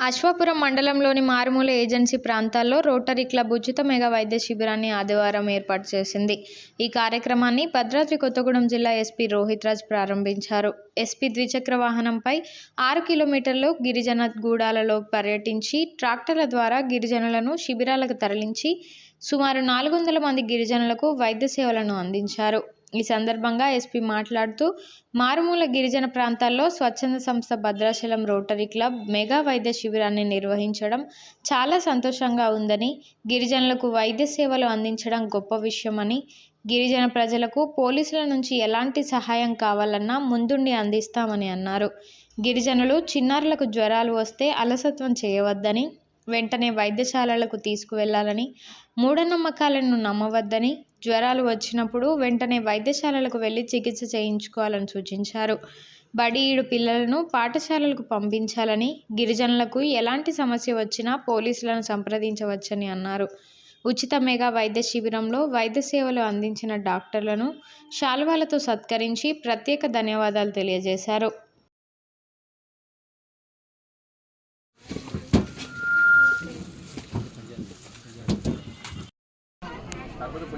అశ్వాపురం మండలంలోని మారుమూల ఏజెన్సీ ప్రాంతాల్లో రోటరీ క్లబ్ ఉచిత మెగా వైద్య శిబిరాన్ని ఆదివారం ఏర్పాటు చేసింది. ఈ కార్యక్రమాన్ని భద్రాద్రి కొత్తగూడెం జిల్లా ఎస్పీ రోహిత్ రాజ్ ప్రారంభించారు. ఎస్పీ ద్విచక్ర వాహనంపై ఆరు కిలోమీటర్లు గిరిజన గూడాలలో పర్యటించి ట్రాక్టర్ల ద్వారా గిరిజనులను శిబిరాలకు తరలించి సుమారు నాలుగు వందల మంది గిరిజనులకు వైద్య సేవలను అందించారు. ఈ సందర్భంగా ఎస్పీ మాట్లాడుతూ మారుమూల గిరిజన ప్రాంతాల్లో స్వచ్ఛంద సంస్థ భద్రాచలం రోటరీ క్లబ్ మెగా వైద్య శిబిరాన్ని నిర్వహించడం చాలా సంతోషంగా ఉందని గిరిజనులకు వైద్య సేవలు అందించడం గొప్ప విషయమని గిరిజన ప్రజలకు పోలీసుల నుంచి ఎలాంటి సహాయం కావాలన్నా ముందుండి అందిస్తామని అన్నారు. గిరిజనులు చిన్నారులకు జ్వరాలు వస్తే అలసత్వం చేయవద్దని వెంటనే వైద్యశాలలకు తీసుకువెళ్ళాలని మూఢనమ్మకాలను నమ్మవద్దని జ్వరాలు వచ్చినప్పుడు వెంటనే వైద్యశాలలకు వెళ్ళి చికిత్స చేయించుకోవాలని సూచించారు. బడి ఈడు పిల్లలను పాఠశాలలకు పంపించాలని గిరిజనులకు ఎలాంటి సమస్య వచ్చినా పోలీసులను సంప్రదించవచ్చని అన్నారు. ఉచిత మెగా వైద్య శిబిరంలో వైద్య సేవలు అందించిన డాక్టర్లను శాల్వాలతో సత్కరించి ప్రత్యేక ధన్యవాదాలు తెలియజేశారు.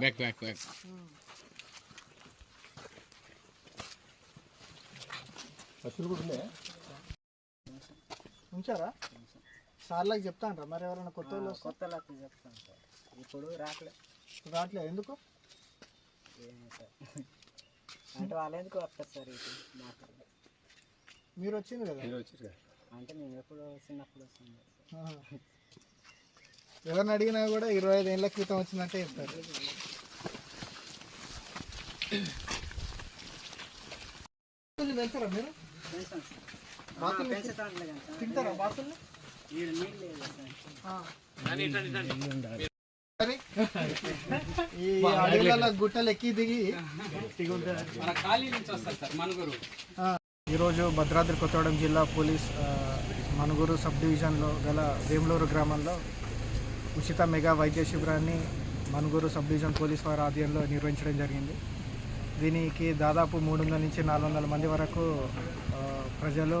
బ్యాక్ బ్యాక్ బ్యాక్ ఉంచారా? సార్లకు చెప్తా అంటారా మరి ఎవరైనా కొత్త వాళ్ళు వస్తే? కొత్త చెప్తాను సార్. ఇప్పుడు రాట్లే. రావట్లే ఎందుకు? ఏమో సార్. అంటే వాళ్ళు ఎందుకు వస్తారు సార్ ఇది? మాకు మీరు వచ్చింది కదా? అంటే మేము ఎప్పుడు చిన్నప్పుడు వస్తుంది. ఎవరిని అడిగినా కూడా ఇరవై ఐదు ఏళ్ళ క్రితం వచ్చిందంటే చెప్తారు. వెళ్తారా మీరు? కానీ సార్ తింటారా బాతుల్ని వీడు నీళ్ళు లేదు సార్. మరి గుట్టలు ఎక్కి దిగి ఆ. ఈరోజు భద్రాద్రి కొత్తగూడెం జిల్లా పోలీస్ మనుగురు సబ్ డివిజన్లో గల వేములూరు గ్రామంలో ఉచిత మెగా వైద్య శిబిరాన్ని మనుగురు సబ్ డివిజన్ పోలీస్ వారి ఆధ్వర్యంలో నిర్వహించడం జరిగింది. దీనికి దాదాపు మూడు వందల నుంచి నాలుగు వందల మంది వరకు ప్రజలు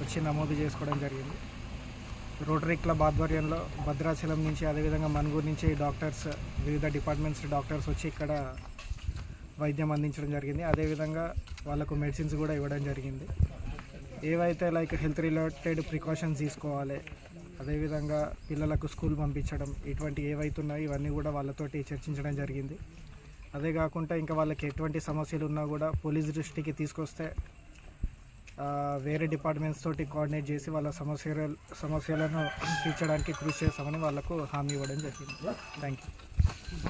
వచ్చి నమోదు చేసుకోవడం జరిగింది. రోటరీ క్లబ్ ఆధ్వర్యంలో భద్రాచలం నుంచి అదేవిధంగా మనుగురు నుంచి డాక్టర్స్ వివిధ డిపార్ట్మెంట్స్ డాక్టర్స్ వచ్చి ఇక్కడ వైద్యం అందించడం జరిగింది. అదేవిధంగా వాళ్ళకు మెడిసిన్స్ కూడా ఇవ్వడం జరిగింది. ఏవైతే లైక్ హెల్త్ రిలేటెడ్ ప్రికాషన్స్ తీసుకోవాలి అదేవిధంగా పిల్లలకు స్కూల్ పంపించడం ఇటువంటి ఏవైతున్నాయో ఇవన్నీ కూడా వాళ్ళతోటి చర్చించడం జరిగింది. అదే కాకుండా ఇంకా వాళ్ళకి ఎటువంటి సమస్యలు ఉన్నా కూడా పోలీస్ దృష్టికి తీసుకొస్తే వేరే డిపార్ట్మెంట్స్ తోటి కోఆర్డినేట్ చేసి వాళ్ళ సమస్య సమస్యలను తీర్చడానికి కృషి చేస్తామని వాళ్ళకు హామీ ఇవ్వడం జరిగింది. Thank you